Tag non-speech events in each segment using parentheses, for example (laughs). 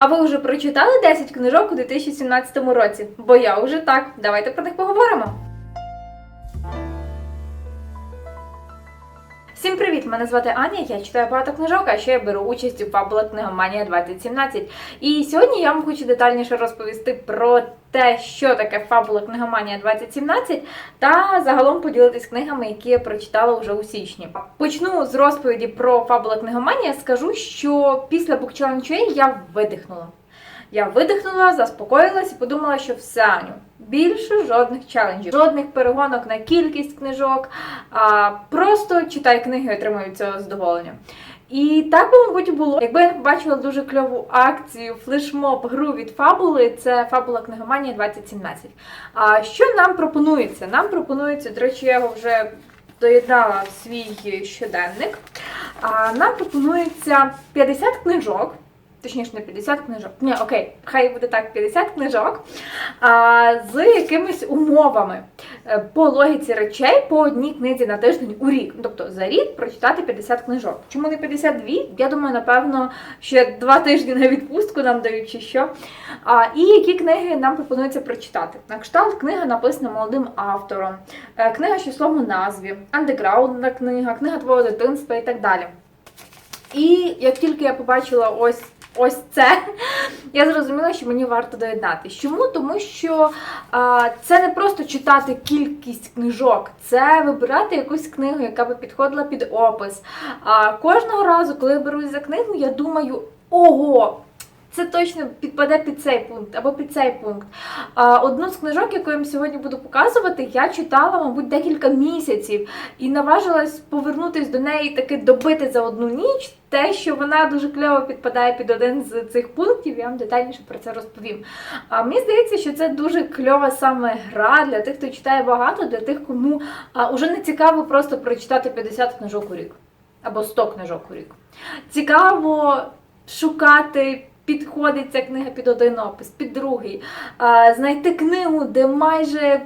А ви вже прочитали 10 книжок у 2017 році? Бо я вже так. Давайте про них поговоримо. Всім привіт! Мене звати Аня. Я читаю багато книжок, а ще я беру участь у фабулах Книгоманія 2017. І сьогодні я вам хочу детальніше розповісти про те, що таке фабула Книгоманія 2017, та загалом поділитись книгами, які я прочитала вже у січні. Почну з розповіді про фабула Книгоманія. Скажу, що після Book Challenge я видихнула. Я видихнула, заспокоїлась і подумала, що все, Аню, більше жодних челенджів, жодних перегонок на кількість книжок. А, просто читай книги і отримуй від цього задоволення. І так би, мабуть, було. Якби я побачила дуже кльову акцію, флешмоб, гру від фабули, це фабула книгоманія 2017. А що нам пропонується? Нам пропонується, до речі, я його вже доєднала в свій щоденник. А, нам пропонується 50 книжок. Точніше, не 50 книжок. Ні, окей, хай буде так, 50 книжок а, з якимись умовами Е, по логіці речей по одній книзі на тиждень у рік. Тобто за рік прочитати 50 книжок. Чому не 52? Я думаю, напевно, ще два тижні на відпустку нам дають чи що. А, і які книги нам пропонується прочитати. На кшталт книга написана молодим автором, е, книга числом у назві, андеграундна книга, книга твого дитинства і так далі. І як тільки я побачила ось ось це, я зрозуміла, що мені варто доєднатися. Чому? Тому що а, це не просто читати кількість книжок, це вибирати якусь книгу, яка би підходила під опис. А кожного разу, коли я берусь за книгу, я думаю, ого! Це точно підпаде під цей пункт або під цей пункт. Одну з книжок, яку я вам сьогодні буду показувати, я читала, мабуть, декілька місяців і наважилась повернутись до неї таки добити за одну ніч. Те, що вона дуже кльово підпадає під один з цих пунктів, я вам детальніше про це розповім. А мені здається, що це дуже кльова саме гра для тих, хто читає багато, для тих, кому а, уже не цікаво просто прочитати 50 книжок у рік або 100 книжок у рік. Цікаво шукати. Підходить ця книга під один опис, під другий. Знайти книгу, де майже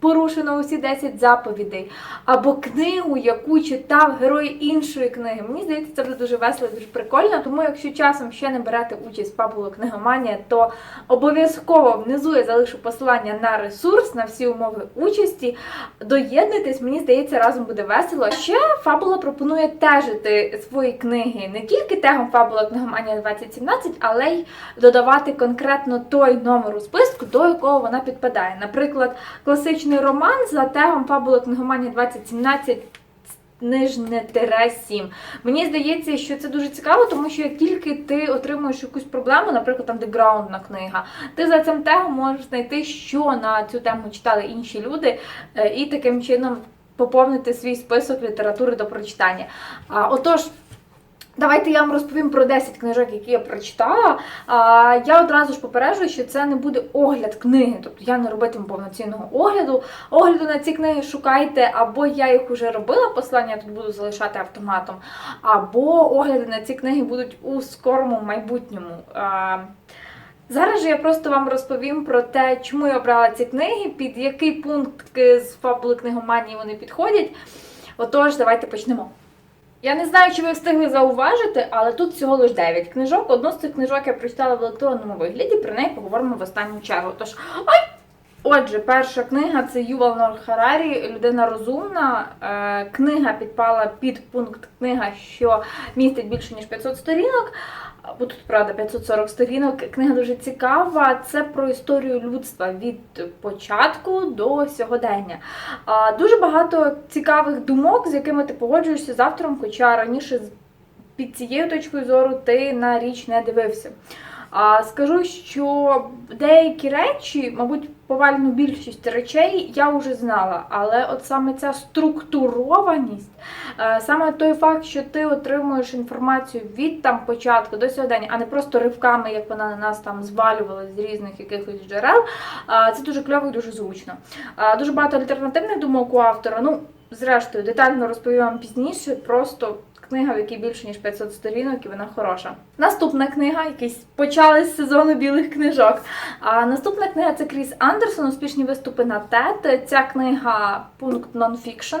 порушено усі 10 заповідей, або книгу, яку читав герой іншої книги. Мені здається, це буде дуже весело, дуже прикольно. Тому, якщо часом ще не берете участь в фабулу книгоманія, то обов'язково внизу я залишу посилання на ресурс, на всі умови участі. Доєднуйтесь, мені здається, разом буде весело. Ще фабула пропонує тежити свої книги не тільки тегом фабула книгоманія 2017, але й додавати конкретно той номер у списку, до якого вона підпадає. Наприклад, класичний роман за тегом фабула книгоманія 2017 нижне тире 7. Мені здається, що це дуже цікаво, тому що як тільки ти отримуєш якусь проблему, наприклад, там деграундна книга, ти за цим тегом можеш знайти, що на цю тему читали інші люди, е, і таким чином поповнити свій список літератури до прочитання. Отож. Давайте я вам розповім про 10 книжок, які я прочитала. Я одразу ж попереджую, що це не буде огляд книги, тобто я не робитиму повноцінного огляду. Огляду на ці книги шукайте, або я їх вже робила, послання тут буду залишати автоматом, або огляди на ці книги будуть у скорому майбутньому. Зараз же я просто вам розповім про те, чому я обрала ці книги, під який пункт з фабули книгоманії вони підходять. Отож, давайте почнемо. Я не знаю, чи ви встигли зауважити, але тут всього лише 9 книжок. Одну з цих книжок я прочитала в електронному вигляді, про неї поговоримо в останню чергу. Тож, ой! Отже, перша книга це Ювал Нор Харарі, людина розумна. Е, книга підпала під пункт книга, що містить більше ніж 500 сторінок. Бо тут, правда, 540 сторінок. Книга дуже цікава. Це про історію людства від початку до сьогодення. Дуже багато цікавих думок, з якими ти погоджуєшся з автором, хоча раніше під цією точкою зору ти на річ не дивився. А скажу, що деякі речі, мабуть, повальну більшість речей я вже знала, але от саме ця структурованість, е, саме той факт, що ти отримуєш інформацію від там початку до сьогодення, а не просто ривками, як вона на нас там звалювалась з різних якихось джерел, е, це дуже кльово і дуже звучно. Е, Дуже багато альтернативних думок у автора. Ну, зрештою, детально розповім вам пізніше, просто книга, в якій більше ніж 500 сторінок, і вона хороша. Наступна книга, якийсь почали з сезону білих книжок. А наступна книга це Кріс Андерсон, успішні виступи на TED. Ця книга пункт нонфікшн.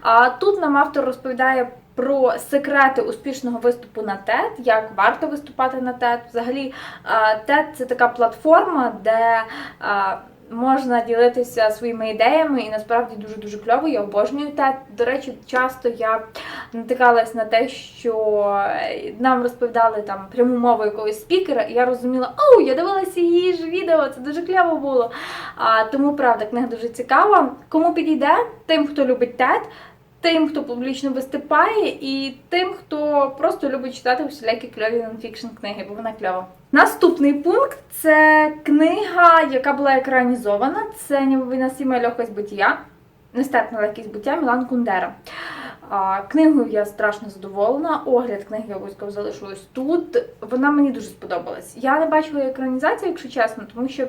А тут нам автор розповідає. про секрети успішного виступу на TED, як варто виступати на TED. Взагалі, TED – це така платформа, де можна ділитися своїми ідеями, і насправді дуже дуже кльово. Я обожнюю TED. До речі, часто я натикалась на те, що е, нам розповідали там пряму мову якогось спікера, і я розуміла, оу, я дивилася її ж відео, це дуже кльово було. А, тому правда, книга дуже цікава. Кому підійде? Тим, хто любить TED, тим, хто публічно виступає, і тим, хто просто любить читати всілякі кльові нонфікшн книги, бо вона кльова. Наступний пункт це книга, яка була екранізована. Це невиносима легкость буття, нестерпна легкість буття Мілан Кундера. Книгою я страшно задоволена. Огляд книги я обов'язково залишу тут. Вона мені дуже сподобалась. Я не бачила екранізацію, якщо чесно, тому що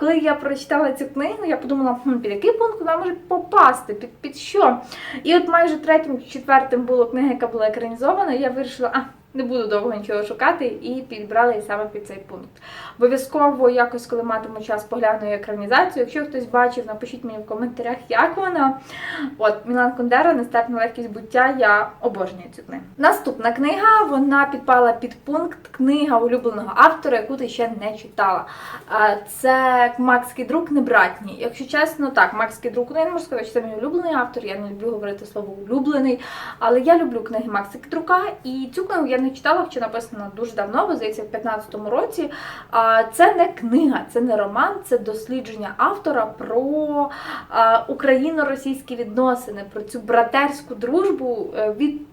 коли я прочитала цю книгу, я подумала, хм, під який пункт вона може попасти, під, під що? І от майже третім, четвертим було книга, яка була екранізована, і я вирішила, а. Не буду довго нічого шукати і підбрала її саме під цей пункт. Обов'язково якось, коли матиму час, погляну екранізацію. Якщо хтось бачив, напишіть мені в коментарях, як вона. От Мілан Кундера, нестерпна легкість буття. Я обожнюю цю книгу. Наступна книга вона підпала під пункт книга улюбленого автора, яку ти ще не читала. Це Макс Кідрук Небратній. Якщо чесно, так, Макс Кідрук, ну я не можу сказати, що це мій улюблений автор. Я не люблю говорити слово улюблений, але я люблю книги Макса Кідрука, і цю книгу я не читала, чи написано дуже давно, бо, здається, в 15-му році. Це не книга, це не роман, це дослідження автора про україно-російські відносини, про цю братерську дружбу е, від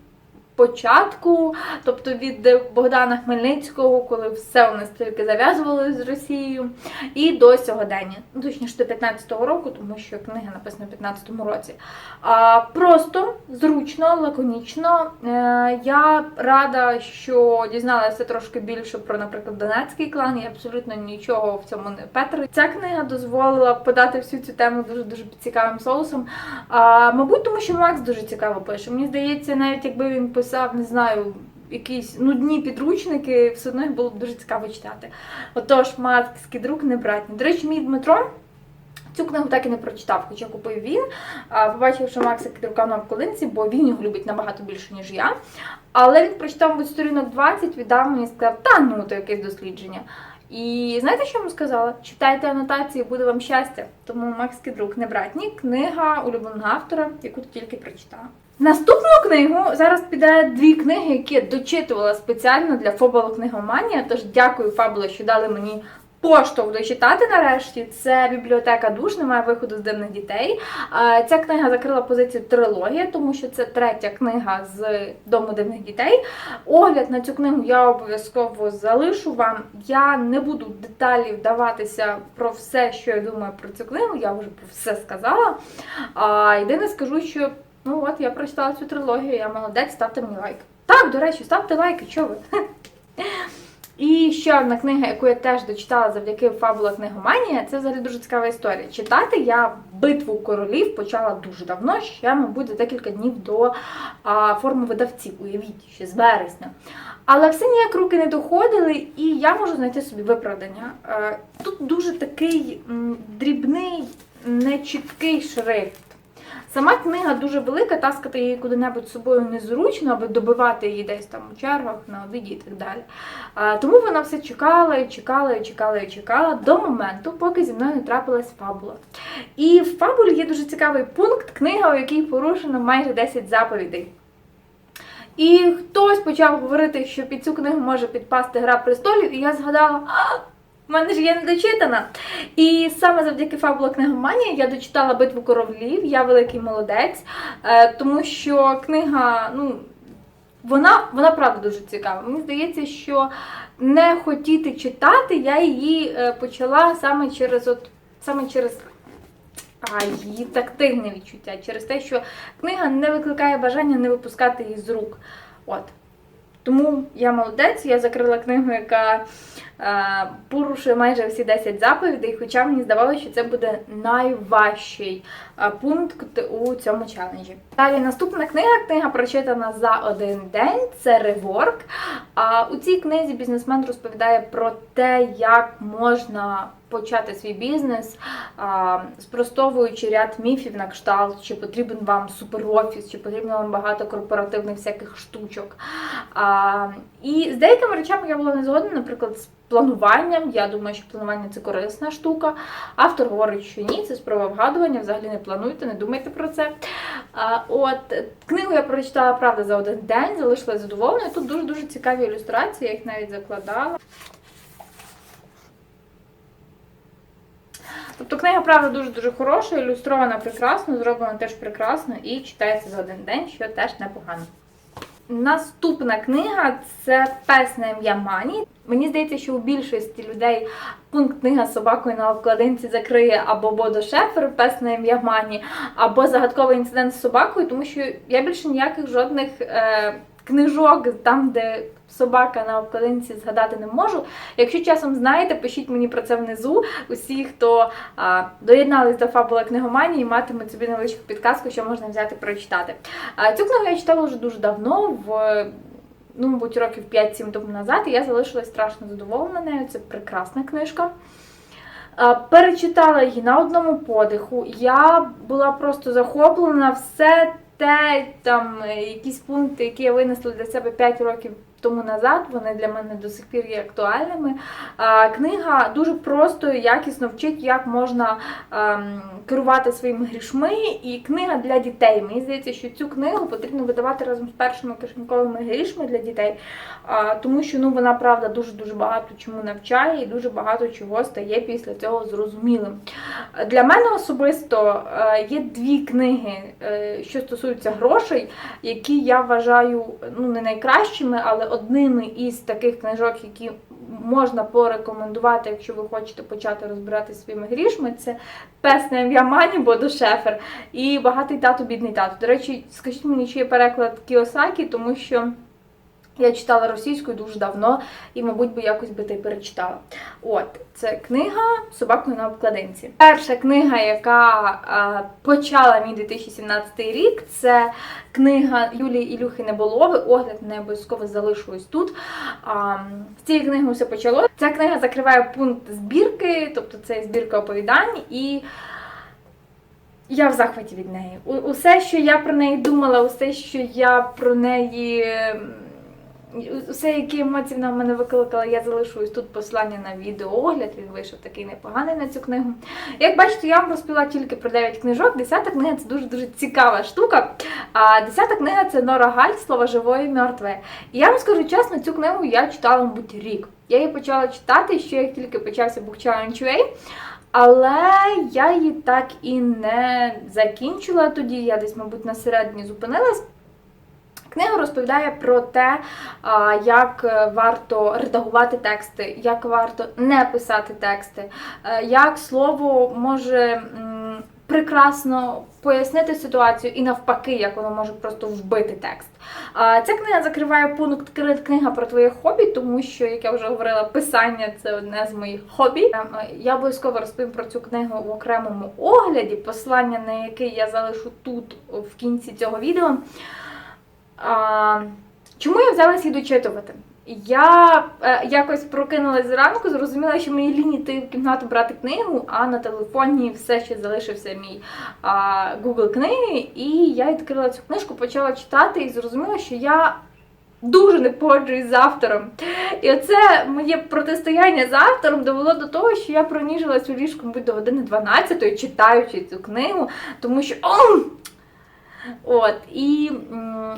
початку, тобто від Богдана Хмельницького, коли все у нас тільки зав'язувалося з Росією, і до сьогодення. Ну, точніше, до 15-го року, тому що книга написана в 15-му році. А, Просто, зручно, лаконічно. Е, Я рада, що дізналася трошки більше про, наприклад, Донецький клан. Я абсолютно нічого в цьому не петрю. Ця книга дозволила подати всю цю тему дуже дуже цікавим соусом. А, Мабуть, тому що Макс дуже цікаво пише. Мені здається, навіть якби він писав, не знаю. Якісь нудні підручники, все одно їх було б дуже цікаво читати. Отож, друг не братні. До речі, мій Дмитро цю книгу так і не прочитав, хоча купив він. Побачив, що Макса Кідрука на обколинці, бо він його любить набагато більше, ніж я. Але він прочитав мабуть, сторінок 20, віддав мені і сказав, та ну, то якесь дослідження. І знаєте, що я вам сказала? Читайте анотації, буде вам щастя. Тому Макс Кідрук не братні, книга улюбленого автора, яку ти тільки прочитала. Наступну книгу зараз піде дві книги, які я дочитувала спеціально для Фабула книгоманія. Тож дякую, Фабула, що дали мені поштовх дочитати нарешті. Це бібліотека душ, немає виходу з дивних дітей. Ця книга закрила позицію трилогія, тому що це третя книга з дому дивних дітей. Огляд на цю книгу я обов'язково залишу вам. Я не буду деталі вдаватися про все, що я думаю про цю книгу. Я вже про все сказала. Єдине скажу, що ну от я прочитала цю трилогію, я молодець, ставте мені лайк. Так, до речі, ставте лайки, що ви? (laughs) І ще одна книга, яку я теж дочитала завдяки фабула книгоманія, це взагалі дуже цікава історія. Читати я битву королів почала дуже давно, ще, мабуть, за декілька днів до а, форми видавців, уявіть, ще з вересня. Але все ніяк руки не доходили, і я можу знайти собі виправдання. Е, Тут дуже такий дрібний, нечіткий шрифт. Сама книга дуже велика, таскати її куди-небудь з собою незручно, аби добивати її десь там у чергах, на обіді і так далі. А, тому вона все чекала і чекала, і чекала, і чекала до моменту, поки зі мною не трапилась фабула. І в фабулі є дуже цікавий пункт, книга, у якій порушено майже 10 заповідей. І хтось почав говорити, що під цю книгу може підпасти Гра престолів, і я згадала. «А, в мене ж є недочитана. І саме завдяки фабула книгоманія я дочитала битву королів, я великий молодець, е, тому що книга, ну, вона, вона правда дуже цікава. Мені здається, що не хотіти читати, я її е, почала саме через от саме через а, її тактильне відчуття, через те, що книга не викликає бажання не випускати її з рук. От. Тому я молодець, я закрила книгу, яка е, порушує майже всі 10 заповідей, хоча мені здавалося, що це буде найважчий е, пункт у цьому челенджі. Далі наступна книга, книга прочитана за один день, це реворк. А у цій книзі бізнесмен розповідає про те, як можна почати свій бізнес, спростовуючи ряд міфів на кшталт, чи потрібен вам суперофіс, чи потрібно вам багато корпоративних всяких штучок. І з деякими речами я була не згодна, наприклад, з плануванням. Я думаю, що планування це корисна штука. Автор говорить, що ні, це спроба вгадування, взагалі не плануйте, не думайте про це. От книгу я прочитала правда за один день, залишилася задоволеною. Тут дуже дуже цікаві ілюстрації, я їх навіть закладала. Тобто книга, правда, дуже-дуже хороша, ілюстрована прекрасно, зроблена теж прекрасно і читається за один день, що теж непогано. Наступна книга це Пес на ім'я Мані. Мені здається, що у більшості людей пункт книга з собакою на обкладинці закриє або Бодо Шефер, пес на ім'я Мані, або загадковий інцидент з собакою, тому що я більше ніяких жодних е, книжок, там, де собака на обкладинці згадати не можу. Якщо часом знаєте, пишіть мені про це внизу. Усі, хто а, доєднались до фабула книгоманії, матимуть собі невеличку підказку, що можна взяти прочитати. А, цю книгу я читала вже дуже давно, в ну, мабуть, років 5-7 тому назад, і я залишилась страшно задоволена нею. Це прекрасна книжка. Перечитала її на одному подиху. Я була просто захоплена все те, там е, якісь пункти, які я винесла для себе 5 років тому назад, вони для мене до сих пір є актуальними. Книга дуже просто і якісно вчить, як можна ем, керувати своїми грішми. І книга для дітей. Мені здається, що цю книгу потрібно видавати разом з першими кишеньковими грішми для дітей, тому що ну, вона правда дуже дуже багато чому навчає і дуже багато чого стає після цього зрозумілим. Для мене особисто е, є дві книги, е, що стосуються грошей, які я вважаю ну не найкращими, але одними із таких книжок, які можна порекомендувати, якщо ви хочете почати розбиратися своїми грішми, це Пес на ім'я Мані Бодо Шефер і Багатий тато, бідний тато. До речі, скажіть мені, чи є переклад Кіосакі, тому що. Я читала російською дуже давно і, мабуть, би якось би та й перечитала. От, це книга Собакою на обкладинці. Перша книга, яка а, почала мій 2017 рік, це книга Юлії Ілюхи Неболови. Огляд не обов'язково залишу ось тут. А, з цієї книги все почалося. Ця книга закриває пункт збірки, тобто це збірка оповідань. і я в захваті від неї. Усе, що я про неї думала, усе, що я про неї. Усе, які емоції вона в мене викликала, я залишусь тут послання на відеоогляд. Він вийшов такий непоганий на цю книгу. Як бачите, я вам розповіла тільки про 9 книжок. Десята книга це дуже-дуже цікава штука. А десята книга це Нора Галь, слово живе і мертве. І я вам скажу чесно, цю книгу я читала, мабуть, рік. Я її почала читати, ще як тільки почався Book Challenge UA. Але я її так і не закінчила тоді. Я десь, мабуть, на середині зупинилась. Книга розповідає про те, як е, варто редагувати тексти, як варто не писати тексти, е, як слово може прекрасно пояснити ситуацію і навпаки, як воно може просто вбити текст. Ця книга закриває пункт «Кри- книга про твоє хобі, тому що, як я вже говорила, писання це одне з моїх хобі. Е, Я обов'язково розповім про цю книгу в окремому огляді, послання на який я залишу тут в кінці цього відео. А, чому я взялась її дочитувати? Я е, якось прокинулась зранку, зрозуміла, що мені лінь йти в кімнату брати книгу, а на телефоні все ще залишився мій а, Google книги. І я відкрила цю книжку, почала читати і зрозуміла, що я дуже не погоджуюсь з автором. І оце моє протистояння з автором довело до того, що я проніжилась у ліжку, мабуть, до години 12 читаючи цю книгу, тому що. От, і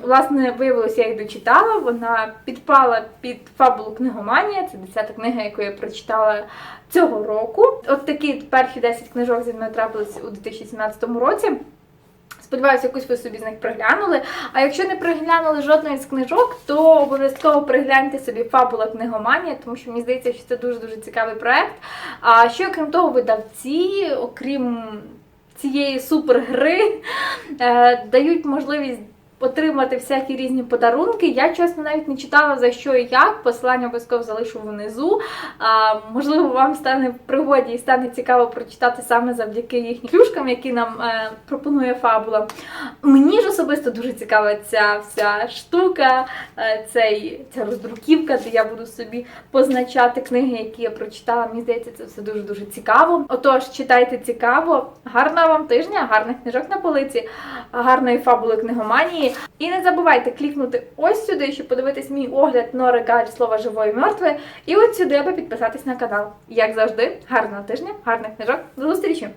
власне виявилося, я їх дочитала. Вона підпала під фабулу книгоманія. Це 10 книга, яку я прочитала цього року. От такі перші 10 книжок зі мною трапились у 2017 році. Сподіваюся, якусь ви собі з них приглянули. А якщо не приглянули жодної з книжок, то обов'язково пригляньте собі фабула книгоманія, тому що мені здається, що це дуже дуже цікавий проект. А ще окрім того, видавці, окрім цієї супергри, е, дають можливість отримати всякі різні подарунки. Я чесно навіть не читала за що і як. Посилання обов'язково залишу внизу. А, можливо, вам стане в пригоді і стане цікаво прочитати саме завдяки їхнім клюшкам, які нам е, пропонує фабула. Мені ж особисто дуже цікава ця вся штука, е, цей, ця роздруківка, де я буду собі позначати книги, які я прочитала. Мені здається, це все дуже дуже цікаво. Отож, читайте цікаво. Гарного вам тижня, гарних книжок на полиці, гарної фабули книгоманії. І не забувайте клікнути ось сюди, щоб подивитись мій огляд Нори Галь слова живої мертве. І от сюди, аби підписатись на канал. Як завжди, гарного тижня, гарних книжок. До зустрічі!